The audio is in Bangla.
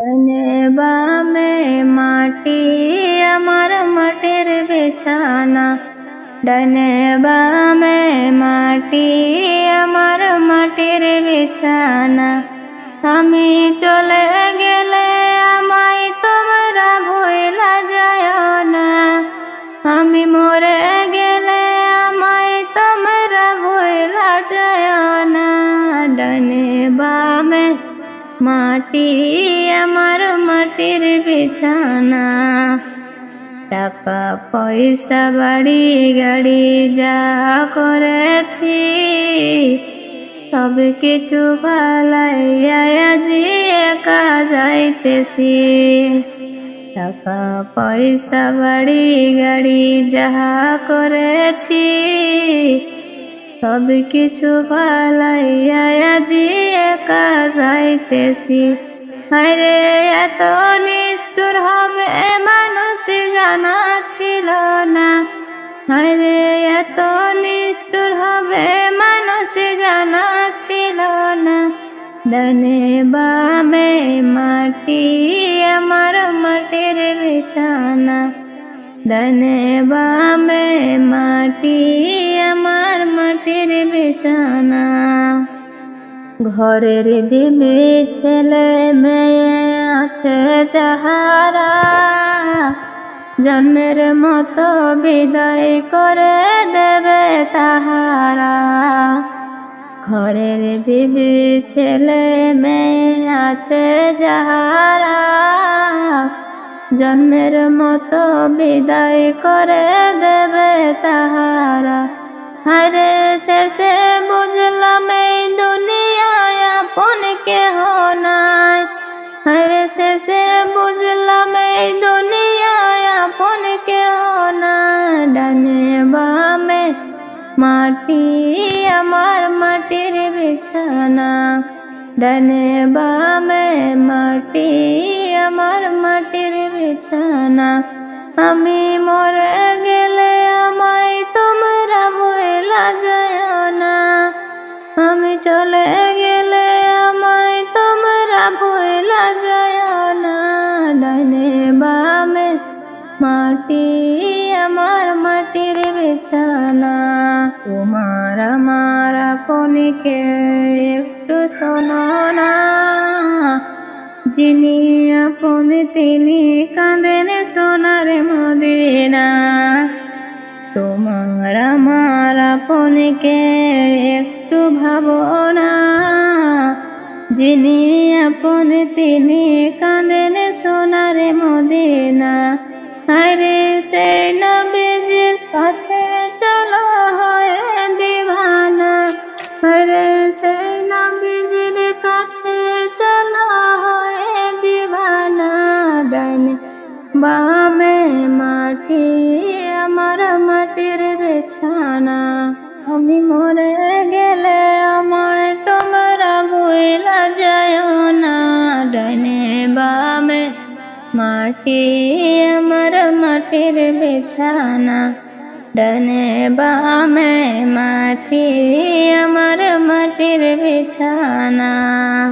ডানে বামে মাটি, আমার মাটির বিছানা। ডানে বামে মাটি, আমার মাটির বিছানা। আমি চলে গেলে আমায় তোমরা ভুলা যায় না। আমি মরে গেলে মাটি, আমার মাটির বিছানা। টাকা, পয়সা, বাড়ি, গাড়ি যা করেছি, সব কিছু ভালাইয়া আজি একা যাইতেছি। টাকা, পয়সা, বাড়ি, গাড়ি যাহা করেছি, সব কিছু পালাইয়া আজি একা যাইতেছি। আরে এত নিষ্ঠুর হবে মানুষ জানা ছিল না। আরে এত নিষ্ঠুর হবে মানুষ জানা ছিল না। ডানে বামে মাটি, আমার মাটির বিছানা। ডানে বামে মাটি, আমার মাটির বিছানা। ঘরের বিবি ছেলে মেয়ে আছে যাহারা, জন্মের মতো বিদায় করে দেবে তাহারা। ঘরের বিবি ছেলে মেয়ে আছে যাহারা, জন্মের মতো বিদায় করে দেবে তাহারা। হরে শেষে হরে শেষে বুঝলাম এই দুনিয়ায় আপন কেহ না ডানে বামে মাটি আমার মাটির বিছানা ডানে বামে মাটি আমার মাটির বিছানা আমি মরে মাটি, আমার মাটির বিছানা। তোমার আমার আপনকে একটু শোনো না। যিনি আপন, তিনি কাঁদেন সোনার মদিনা। তোমার আমার আপনকে একটু ভাবনা যিনি আপন, তিনি বামে মাটি, আমার মাটির বিছানা। আমি মরে গেলে আমায় তোমরা ভুলা যায় না। ডাইনে বামে মাটি, আমার মাটির বিছানা। ডানে বামে মাটি, আমার মাটির বিছানা।